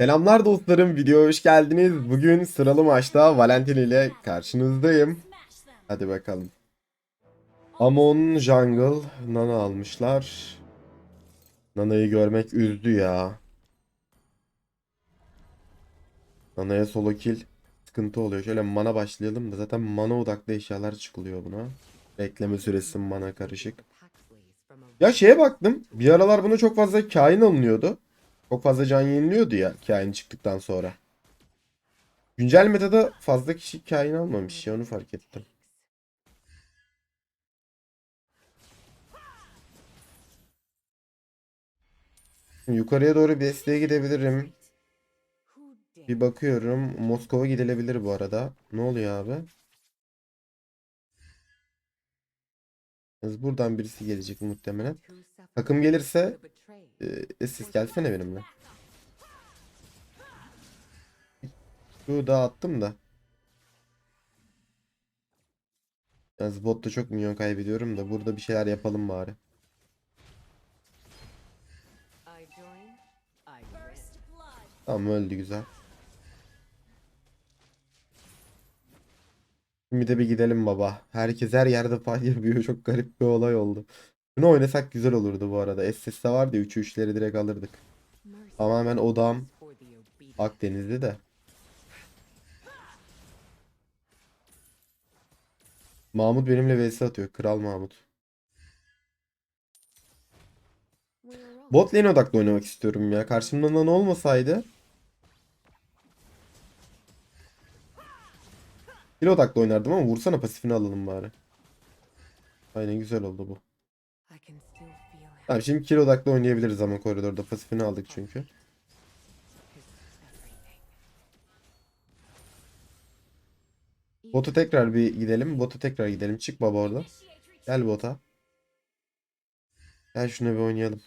Selamlar dostlarım, videoya hoş geldiniz. Bugün sıralı maçta Valentin ile karşınızdayım. Hadi bakalım. Amon Jungle, Nana almışlar. Nana'yı görmek üzdü ya. Nana'ya solo kill sıkıntı oluyor. Şöyle mana başlayalım da zaten mana odaklı eşyalar çıkılıyor buna. Bekleme süresi mana karışık. Ya şeye baktım. Bir aralar buna çok fazla kain alınıyordu. Çok fazla can yeniliyordu ya kain çıktıktan sonra. Güncel metada fazla kişi kain almamış ya onu fark ettim. Yukarıya doğru bir desteğe gidebilirim. Bir bakıyorum. Moskova gidilebilir bu arada. Ne oluyor abi? Buradan birisi gelecek muhtemelen. Takım gelirse e, siz gelsene benimle. Şu da attım da. Yalnız botta çok minyon kaybediyorum da burada bir şeyler yapalım bari. Tamam öldü güzel. Şimdi de bir gidelim baba. Herkes her yerde fight yapıyor. Çok garip bir olay oldu. Bunu oynasak güzel olurdu bu arada. SS'de vardı ya 3'ü 3'leri direkt alırdık. Tamamen odam Akdeniz'de de. Mahmut benimle vs atıyor. Kral Mahmut. Bot lane odaklı oynamak istiyorum ya. Karşımda Nana olmasaydı. Kill odaklı oynardım ama vursana pasifini alalım bari. Aynen güzel oldu bu. Tamam şimdi kill odaklı oynayabiliriz ama koridorda pasifini aldık çünkü. Bota tekrar bir gidelim. Bota tekrar gidelim. Çık baba orada. Gel bota. Gel şuna bir oynayalım.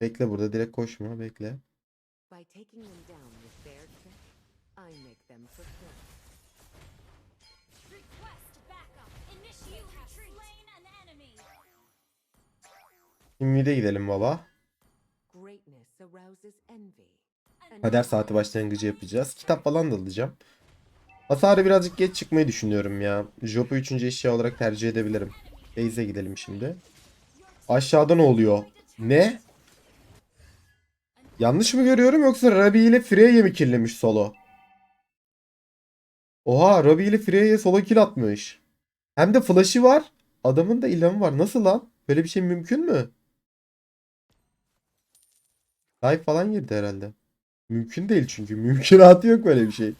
Bekle burada direkt koşma bekle. Şimdi mid'e gidelim baba. Kader saati başlangıcı yapacağız. Kitap falan da alacağım. Hasarı birazcık geç çıkmayı düşünüyorum ya. Jop'u 3. eşya olarak tercih edebilirim. Base'e gidelim şimdi. Aşağıda ne oluyor? Ne? Yanlış mı görüyorum yoksa Rabi ile Freya mi killlemiş solo? Oha Rabi ile Freya'ya solo kill atmış. Hem de flash'ı var. Adamın da ilhamı var. Nasıl lan? Böyle bir şey mümkün mü? Dive falan girdi herhalde. Mümkün değil çünkü. Mümkünatı yok böyle bir şey.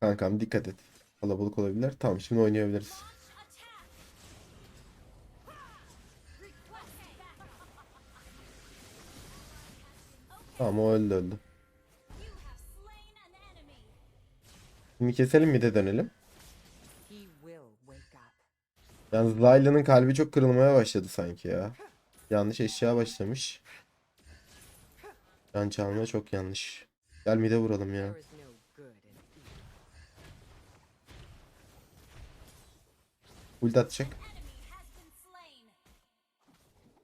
Kankam dikkat et. Kalabalık olabilir. Tamam şimdi oynayabiliriz. Tamam o öldü öldü. Şimdi keselim mi de dönelim. Yalnız Layla'nın kalbi çok kırılmaya başladı sanki ya. Yanlış eşya başlamış. Can çalma çok yanlış. Gel mide vuralım ya. Ulti atacak.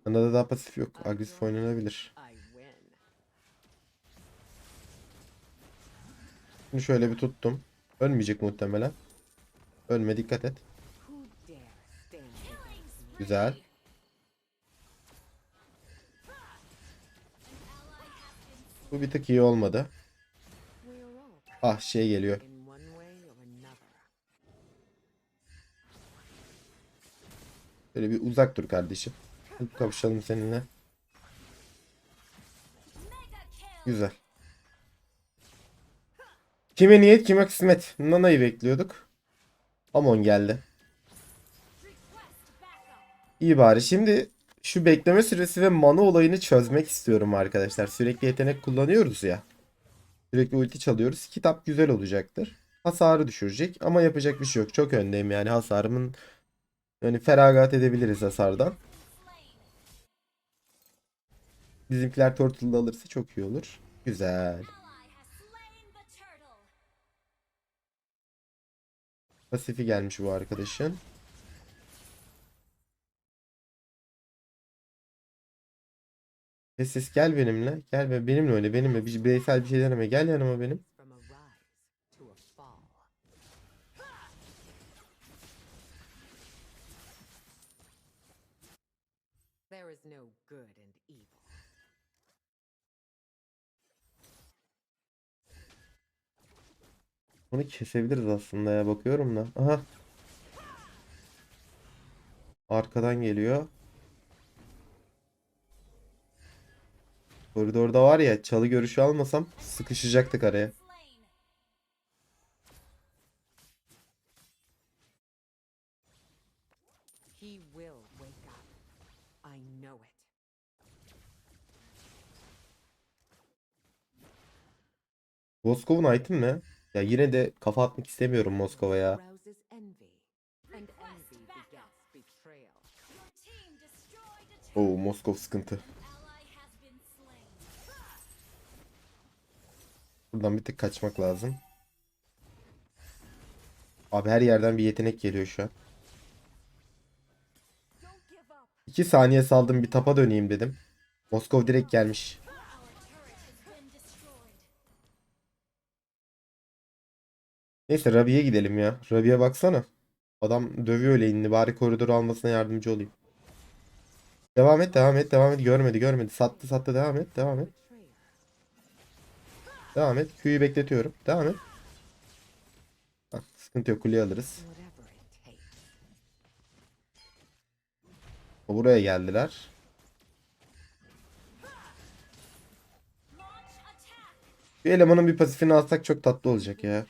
Bende de daha pasif yok. Agresif oynanabilir. Şimdi şöyle bir tuttum. Ölmeyecek muhtemelen. Ölme dikkat et. Güzel. Bu bir tık iyi olmadı. Ah şey geliyor. Böyle bir uzak dur kardeşim. Hadi Kapışalım seninle. Güzel. Kime niyet kime kısmet. Nana'yı bekliyorduk. Amon geldi. İyi bari. Şimdi şu bekleme süresi ve mana olayını çözmek istiyorum arkadaşlar. Sürekli yetenek kullanıyoruz ya. Sürekli ulti çalıyoruz. Kitap güzel olacaktır. Hasarı düşürecek ama yapacak bir şey yok. Çok öndeyim yani hasarımın yani feragat edebiliriz hasardan. Bizimkiler Turtle'da alırsa çok iyi olur. Güzel. Pasifi gelmiş bu arkadaşın. Ses gel benimle. Gel be benimle öyle benimle bir bireysel bir şey deneme. Gel yanıma benim. There is no good and evil. Bunu kesebiliriz aslında ya bakıyorum da. Aha. Arkadan geliyor. Koridorda var ya çalı görüşü almasam sıkışacaktık araya. Moskov'un item ne? Ya yine de kafa atmak istemiyorum Moskova'ya. Oo Moskov sıkıntı. Buradan bir tık kaçmak lazım. Abi her yerden bir yetenek geliyor şu an. Don't give up. 2 saniye saldım bir tapa döneyim dedim. Moskov direkt gelmiş. Neyse Rabi'ye gidelim ya. Rabi'ye baksana. Adam dövüyor lane'ini. Bari koridoru almasına yardımcı olayım. Devam et, devam et, devam et. Görmedi, görmedi. Sattı, sattı. Devam et, devam et. Devam et. Q'yu bekletiyorum. Devam et. Hah, sıkıntı yok. Kuleyi alırız. Buraya geldiler. Bir elemanın bir pasifini alsak çok tatlı olacak ya.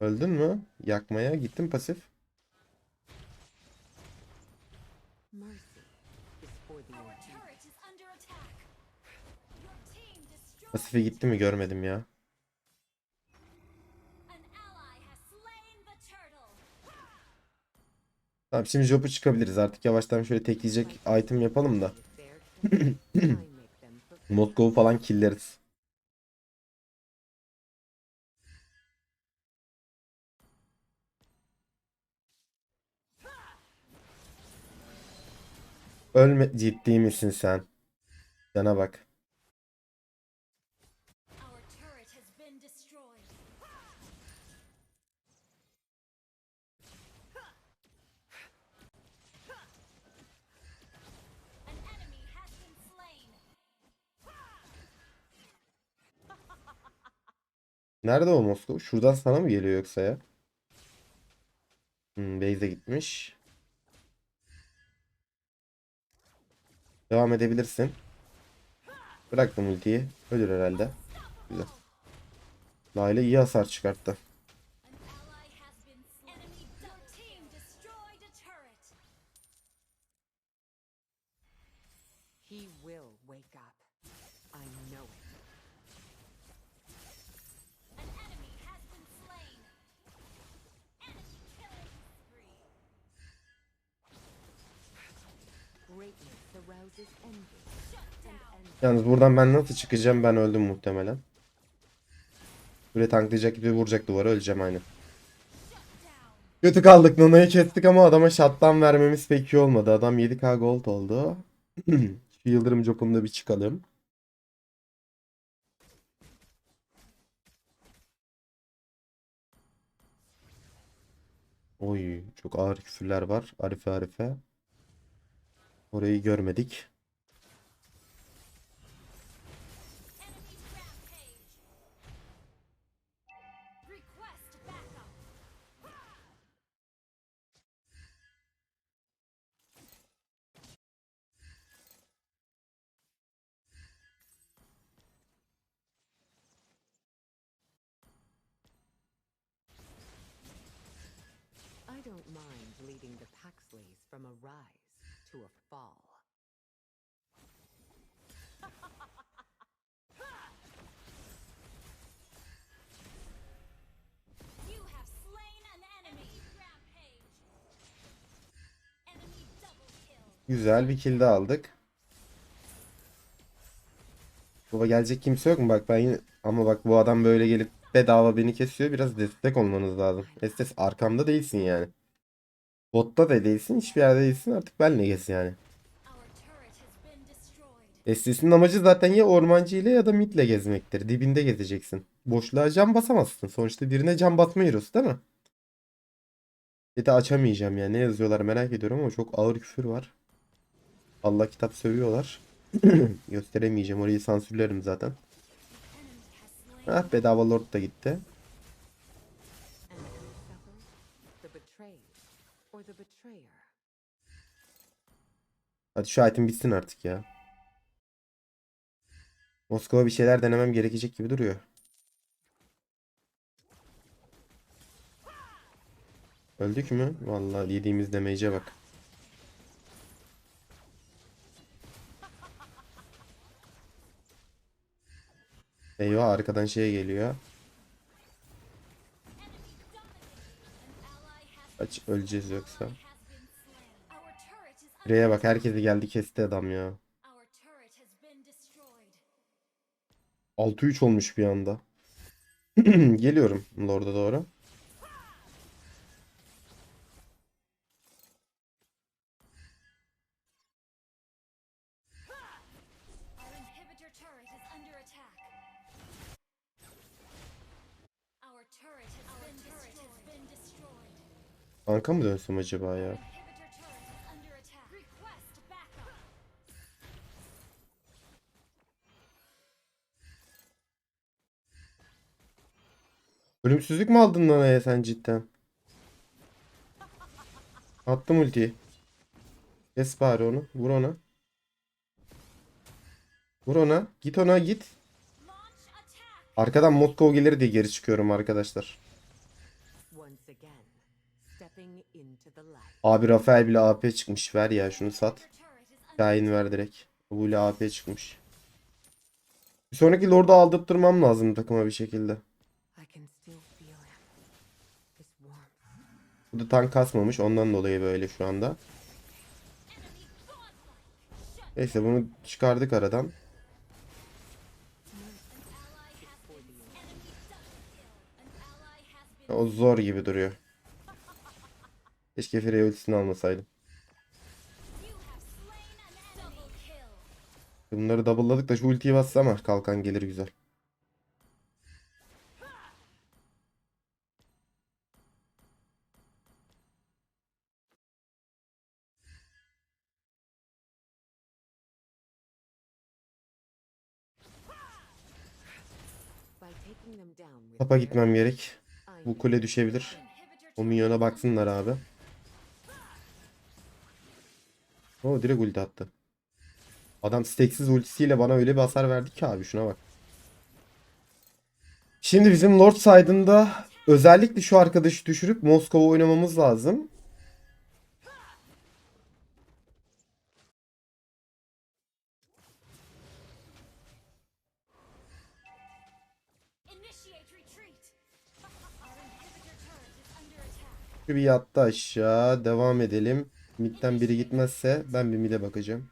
Öldün mü? Yakmaya gittim pasif. Pasife gitti mi görmedim ya. Tamam şimdi Job'u çıkabiliriz. Artık yavaştan şöyle tekleyecek item yapalım da. Moskov'u falan killeriz. Ölme ciddi misin sen? Cana bak. Nerede o Moskov? Şuradan sana mı geliyor yoksa ya? Hmm, base'e gitmiş. Devam edebilirsin. Bıraktım ultiyi. Ölür herhalde. Güzel. Layla iyi hasar çıkarttı. Yalnız buradan ben nasıl çıkacağım? Ben öldüm muhtemelen. Böyle tanklayacak gibi vuracak duvara öleceğim down. Kötü kaldık. Nana'yı kestik ama adama shutdown vermemiz pek iyi olmadı. Adam 7k gold oldu. Şu Yıldırım Jop'unu bir çıkalım. Oy çok ağır küfürler var. Arife Arife. Orayı görmedik. I don't mind leading the Paxleys from a rise to a fall. You have slain an enemy. Rampage. Enemy double kill. Güzel bir kill de aldık. Baba gelecek kimse yok mu? Bak ben yine... Ama bak bu adam böyle gelip bedava beni kesiyor. Biraz destek olmanız lazım. Estes arkamda değilsin yani. Botta da değilsin. Hiçbir yerde değilsin. Artık benle gez yani. Estes'in amacı zaten ya ormancı ile ya da midle gezmektir. Dibinde gezeceksin. Boşluğa cam basamazsın. Sonuçta birine cam batma hero'su değil mi? De açamayacağım ya. Ne yazıyorlar merak ediyorum ama çok ağır küfür var. Allah kitap sövüyorlar. Gösteremeyeceğim. Orayı sansürlerim zaten. Ah bedava lord da gitti. Hadi şu item bitsin artık ya. Moskova bir şeyler denemem gerekecek gibi duruyor. Öldük mü? Vallahi yediğimiz damage'e bak. Eyvah arkadan şey geliyor. Aç öleceğiz yoksa. R'ye bak herkesi geldi kesti adam ya. Our turret has been destroyed. 6-3 olmuş bir anda. Geliyorum Lord'a doğru. Banka mı dönsem acaba ya? Ölümsüzlük mü aldın lan Aya sen cidden? Attım ultiyi. Kes bari onu. Vur ona. Vur ona. Git ona git. Arkadan Moskova gelir diye geri çıkıyorum arkadaşlar. Abi Rafael bile AP çıkmış. Ver ya şunu sat. Kain ver direkt. Bu bile AP çıkmış. Bir sonraki Lord'u aldırtmam lazım takıma bir şekilde. Bu da tank kasmamış. Ondan dolayı böyle şu anda. Neyse bunu çıkardık aradan. O zor gibi duruyor. Keşke Freya ultisini almasaydım. Bunları double'ladık da şu ultiyi bassa ama kalkan gelir güzel. Tapa gitmem gerek. Bu kule düşebilir. O minyona baksınlar abi. O direkt ulti attı. Adam staksiz ultisiyle bana öyle bir hasar verdi ki abi şuna bak. Şimdi bizim Lord side'ında özellikle şu arkadaşı düşürüp Moskova oynamamız lazım. Bir yattı aşağı. Devam edelim. Mid'den biri gitmezse ben bir mid'e bakacağım.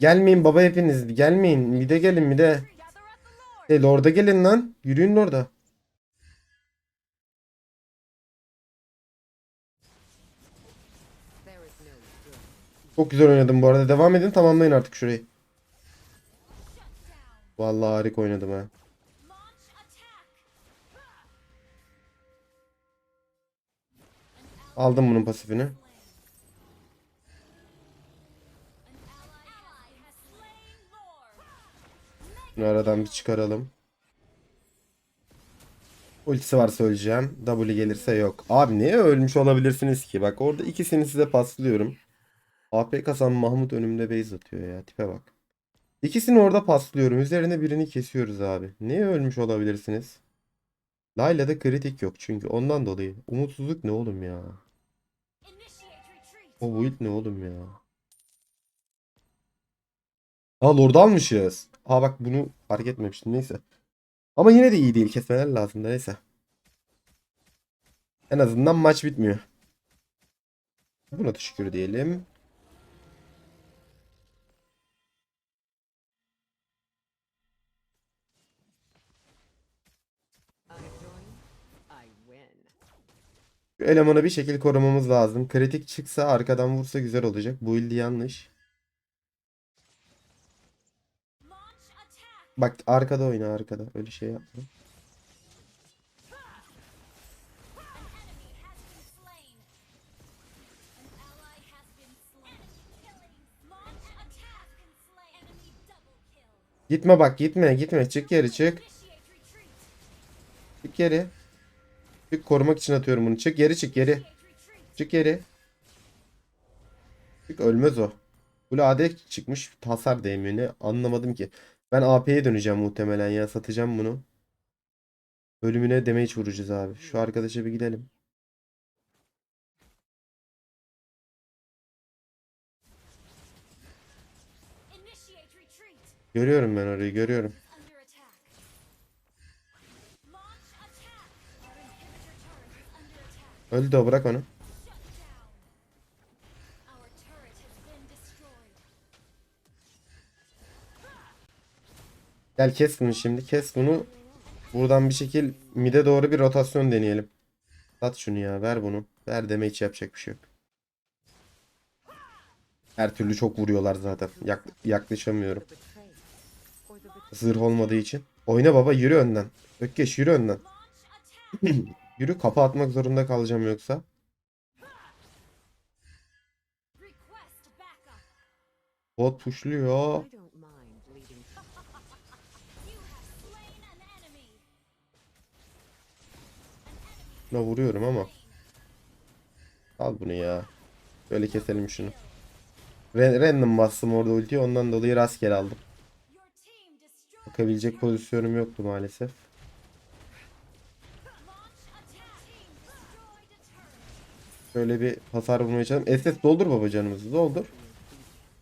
Gelmeyin baba hepiniz. Gelmeyin. Mid'e gelin mid'e. E Lord'a gelin lan. Yürüyün Lord'a. Çok güzel oynadım bu arada. Devam edin tamamlayın artık şurayı. Vallahi harika oynadım ha. Aldım bunun pasifini. Bunu aradan bir çıkaralım. Ultisi var söyleyeceğim. W gelirse yok. Abi niye ölmüş olabilirsiniz ki? Bak orada ikisini size paslıyorum. AP kasan Mahmut önümde base atıyor ya. Tipe bak. İkisini orada paslıyorum. Üzerine birini kesiyoruz abi. Niye ölmüş olabilirsiniz? Layla'da kritik yok çünkü ondan dolayı. Umutsuzluk ne oğlum ya? O build ne oğlum ya? Ha Lord almışız. Ha bak bunu fark etmemiştim neyse. Ama yine de iyi değil kesmeler lazım da neyse. En azından maç bitmiyor. Buna da şükür diyelim. Şu elemanı bir şekil korumamız lazım. Kritik çıksa arkadan vursa güzel olacak. Bu ildi yanlış. Bak arkada oyna arkada. Öyle şey yapma. Gitme bak gitme gitme. Çık geri çık. Çık geri. Çık korumak için atıyorum bunu. Çık geri çık geri. Çık geri. Çık ölmez o. Bu AD çıkmış. Hasar değmiyor. Anlamadım ki. Ben AP'ye döneceğim muhtemelen ya. Satacağım bunu. Ölümüne damage vuracağız abi. Şu arkadaşa bir gidelim. Görüyorum ben orayı görüyorum. Öldü o bırak onu. Gel kes bunu şimdi. Kes bunu. Buradan bir şekil mide doğru bir rotasyon deneyelim. Sat şunu ya. Ver bunu. Ver deme hiç yapacak bir şey yok. Her türlü çok vuruyorlar zaten. Yak- yaklaşamıyorum. Zırh olmadığı için. Oyna baba yürü önden. Ökkeş yürü önden. Yürü kapı atmak zorunda kalacağım yoksa. Bot pushluyor. Buna vuruyorum ama. Al bunu ya. Böyle keselim şunu. Ra- Random bastım orada ultiyi ondan dolayı rastgele aldım. Bakabilecek pozisyonum yoktu maalesef. Şöyle bir hasar vurmaya çalışalım. SS doldur baba canımızı doldur.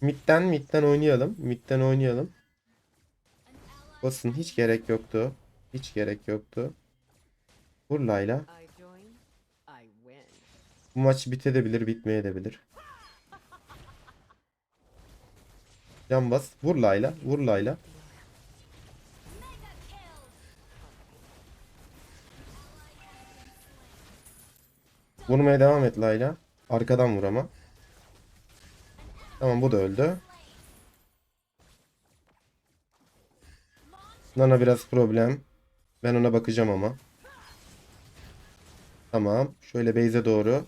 Mid'den mid'den oynayalım. Mid'den oynayalım. Basın hiç gerek yoktu. Hiç gerek yoktu. Vur Layla. Bu maç bitebilir, bitmeyebilir. Can bas. Vur Layla. Vur Layla. Vurmaya devam et Layla. Arkadan vur ama. Tamam bu da öldü. Nana biraz problem. Ben ona bakacağım ama. Tamam. Şöyle base'e doğru.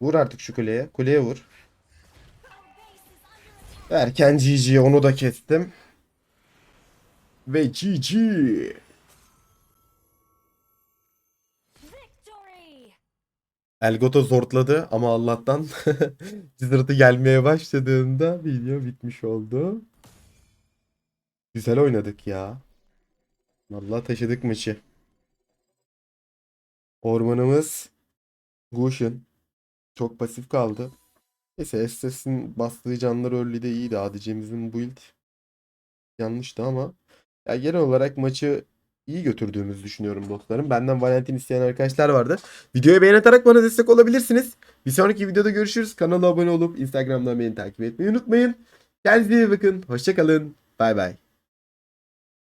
Vur artık şu kuleye. Kuleye vur. Erken GG onu da kestim. Ve GG. Elgato zortladı ama Allah'tan cızırtı gelmeye başladığında video bitmiş oldu. Güzel oynadık ya. Vallahi taşıdık maçı. Ormanımız Gush'un. Çok pasif kaldı. Neyse SS'in bastığı canlar early'de iyiydi. ADC'mizin build yanlıştı ama ya genel olarak maçı iyi götürdüğümüzü düşünüyorum dostlarım. Benden Valentin isteyen arkadaşlar vardı. Videoyu beğenerek bana destek olabilirsiniz. Bir sonraki videoda görüşürüz. Kanala abone olup Instagram'dan beni takip etmeyi unutmayın. Kendinize iyi bakın. Hoşçakalın. Bay bay.